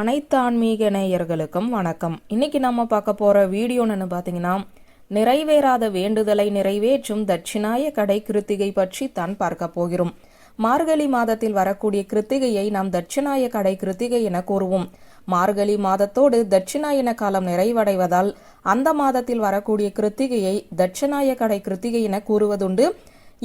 அனைத்து ஆன்மீக நேயர்களுக்கும் வணக்கம். இன்னைக்கு நம்ம பார்க்க போற வீடியோன்னு பார்த்தீங்கன்னா நிறைவேறாத வேண்டுதலை நிறைவேற்றும் தட்சிணாய கடை கிருத்திகை பற்றி தான் பார்க்க போகிறோம். மார்கழி மாதத்தில் வரக்கூடிய கிருத்திகையை நாம் தட்சிணாய கடை கிருத்திகை என கூறுவோம். மார்கழி மாதத்தோடு தட்சிணாயன காலம் நிறைவடைவதால் அந்த மாதத்தில் வரக்கூடிய கிருத்திகையை தட்சிணாய கடை கிருத்திகை என கூறுவதுண்டு.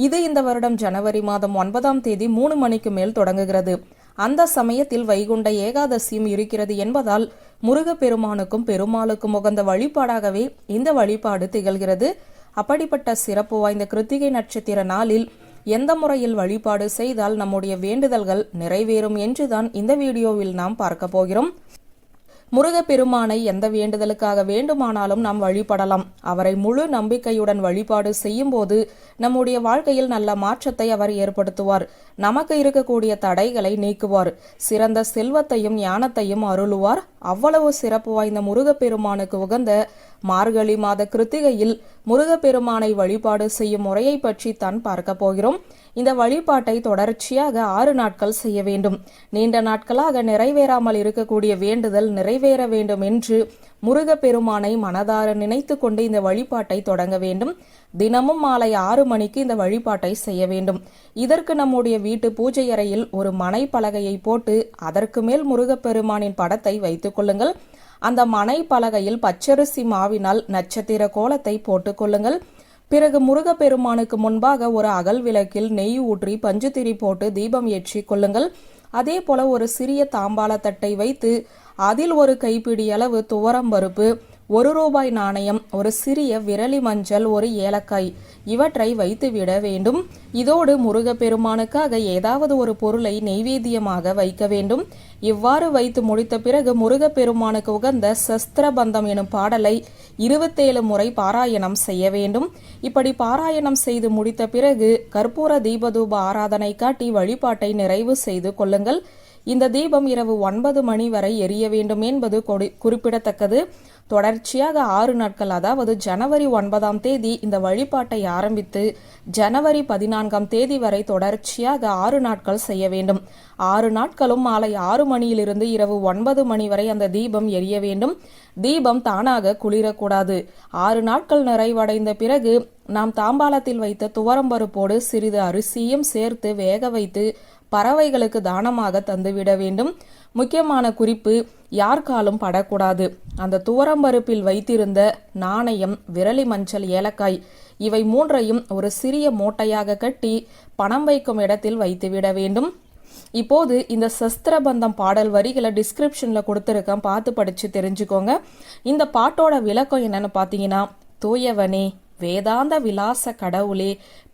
இது இந்த வருடம் ஜனவரி மாதம் ஒன்பதாம் தேதி மூணு மணிக்கு மேல் தொடங்குகிறது. அந்த சமயத்தில் வைகுண்ட ஏகாதசியும் இருக்கிறது என்பதால் முருகப்பெருமானுக்கும் பெருமாளுக்கும் உகந்த வழிபாடாகவே இந்த வழிபாடு திகழ்கிறது. அப்படிப்பட்ட சிறப்பு வாய்ந்த கிருத்திகை நட்சத்திர நாளில் எந்த முறையில் வழிபாடு செய்தால் நம்முடைய வேண்டுதல்கள் நிறைவேறும் என்றுதான் இந்த வீடியோவில் நாம் பார்க்க போகிறோம். முருகப்பெருமானை எந்த வேண்டுதலுக்காக வேண்டுமானாலும் நாம் வழிபடலாம். அவரை முழு நம்பிக்கையுடன் வழிபாடு செய்யும் போது நம்முடைய வாழ்க்கையில் நல்ல மாற்றத்தை அவர் ஏற்படுத்துவார். நமக்கு இருக்கக்கூடிய தடைகளை நீக்குவார். சிறந்த செல்வத்தையும் ஞானத்தையும் அருளுவார். அவ்வளவு சிறப்பு வாய்ந்த முருகப்பெருமானுக்கு உகந்த மார்கழி மாத கிருத்திகையில் முருகப்பெருமானை வழிபாடு செய்யும் முறையை பற்றி தான் பார்க்க போகிறோம். இந்த வழிபாட்டை தொடர்ச்சியாக ஆறு நாட்கள் செய்ய வேண்டும். நீண்ட நாட்களாக நிறைவேறாமல் இருக்கக்கூடிய வேண்டுதல் நிறைவேற வேண்டும் என்று முருகப்பெருமானை மனதார நினைத்து கொண்டு இந்த வழிபாட்டை தொடங்க வேண்டும். தினமும் மாலை ஆறு மணிக்கு இந்த வழிபாட்டை செய்ய வேண்டும். இதற்கு நம்முடைய வீட்டு பூஜை அறையில் ஒரு மனை பலகையை போட்டு அதற்கு மேல் முருகப்பெருமானின் படத்தை வைத்துக் கொள்ளுங்கள். அந்த மனை பலகையில் பச்சரிசி மாவினால் நட்சத்திர கோலத்தை போட்டுக் கொள்ளுங்கள். பிறகு முருகப்பெருமானுக்கு முன்பாக ஒரு அகல் விளக்கில் நெய் ஊற்றி பஞ்சுத்திரி போட்டு தீபம் ஏற்றி கொள்ளுங்கள். அதே போல ஒரு சிறிய தாம்பாள தட்டை வைத்து அதில் ஒரு கைப்பிடி அளவு துவரம் பருப்பு ஒரு ரூபாய் நாணயம் ஒரு சிறிய விரலி மஞ்சள் ஒரு ஏலக்காய் இவற்றை வைத்து விட வேண்டும். இதோடு முருகப்பெருமானுக்காக ஏதாவது ஒரு பொருளை நெய்வேத்தியமாக வைக்க வேண்டும். இவ்வாறு வைத்து முடித்த பிறகு முருகப்பெருமானுக்கு உகந்த சஸ்திரபந்தம் எனும் பாடலை இருபத்தேழு முறை பாராயணம் செய்ய வேண்டும். இப்படி பாராயணம் செய்து முடித்த பிறகு கற்பூர தீபதூப ஆராதனை காட்டி வழிபாட்டை நிறைவு செய்து கொள்ளுங்கள். இந்த தீபம் இரவு ஒன்பது மணி வரை எரிய வேண்டும் என்பது குறிப்பிடத்தக்கது. தொடர்ச்சியாக ஆறு நாட்கள் அதாவது ஜனவரி ஒன்பதாம் தேதி இந்த வழிபாட்டை ஆரம்பித்து ஜனவரி பதினான்காம் தேதி வரை தொடர்ச்சியாக ஆறு நாட்கள் செய்ய வேண்டும். ஆறு நாட்களும் மாலை ஆறு மணியிலிருந்து இரவு ஒன்பது மணி வரை அந்த தீபம் எரிய வேண்டும். தீபம் தானாக குளிரக்கூடாது. ஆறு நாட்கள் நிறைவடைந்த பிறகு நாம் தாம்பாளத்தில் வைத்த துவரம்பருப்போடு சிறிது அரிசியும் சேர்த்து வேக வைத்து பறவைகளுக்கு தானமாக தந்துவிட வேண்டும். முக்கியமான குறிப்பு யார் காலும் படக்கூடாது. அந்த துவரம்பருப்பில் வைத்திருந்த நாணயம் விரலி மஞ்சள் ஏலக்காய் இவை மூன்றையும் ஒரு சிறிய மூட்டையாக கட்டி பணம் வைக்கும் இடத்தில் வைத்துவிட வேண்டும். இப்போது இந்த சஸ்திரபந்தம் பாடல் வரிகளை டிஸ்கிரிப்ஷன்ல கொடுத்துருக்கேன். பார்த்து படிச்சு தெரிஞ்சுக்கோங்க. இந்த பாட்டோட விளக்கம் என்னன்னு பார்த்தீங்கன்னா தூயவனே. வேதாந்த விலாச கடவுளே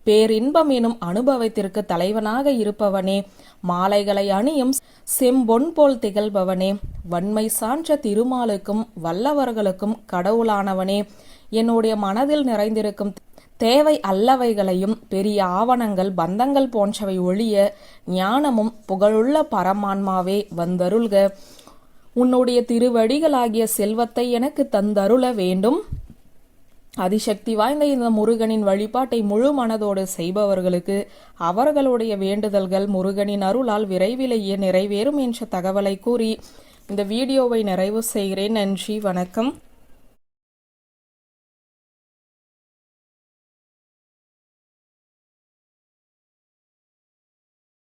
பேரின்பம் எனும் அனுபவத்திற்கு தலைவனாக இருப்பவனே மாலைகளை அணியும் செம்பொன் போல் திகழ்பவனே வன்மை சான்ற திருமாலுக்கும் வல்லவர்களுக்கும் கடவுளானவனே. என்னுடைய மனதில் நிறைந்திருக்கும் தேவை அல்லவைகளையும் பெரிய ஆவணங்கள் பந்தங்கள் போன்றவை ஒழிய ஞானமும் புகழுள்ள பரமான்மாவே வந்தருள்க. உன்னுடைய திருவடிகளாகிய செல்வத்தை எனக்கு தந்தருள வேண்டும். அதிசக்தி வாய்ந்த இந்த முருகனின் வழிபாட்டை முழு மனதோடு செய்பவர்களுக்கு அவர்களுடைய வேண்டுதல்கள் முருகனின் அருளால் விரைவிலேயே நிறைவேறும் என்ற தகவலை கூறி இந்த வீடியோவை நிறைவு செய்கிறேன். நன்றி வணக்கம்.